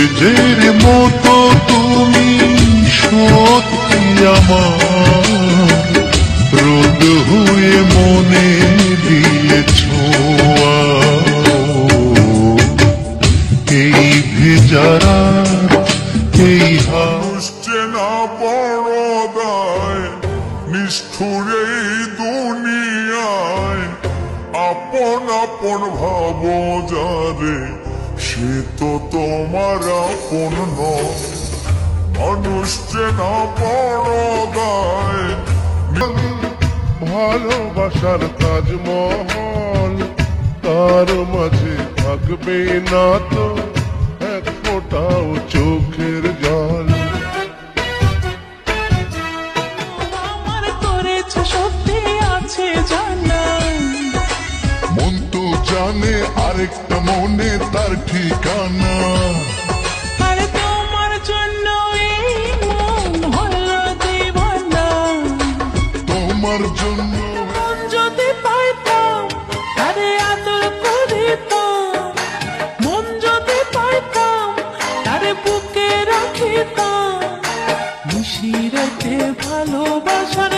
সেজের মতো তুমি সত্যি আমার। রোদ হয়ে মনে দিয়েছ এই ভেজারা এই বুঝছে না পরদায়, নিষ্ঠুর এই দুনিয়ায়, আপন আপন ভাব যারে সে তো তোমার আপন মানুষ চেনা পরদায় ভালোবাসার তাজমহল তার মাঝে থাকবে না তো এক ফোঁটাও চোখের জল। আমার করেছ সত্যি আছে জানা মন তো জানে আরেকটা মনে তার ঠিকানা আর তোমার জন্য তোমার জন্য। যদি পাইতাম তারে আদর করিতাম। মন যদি পাইতাম তারে বুকে রাখিতাম। নিশিরাতে ভালোবাসার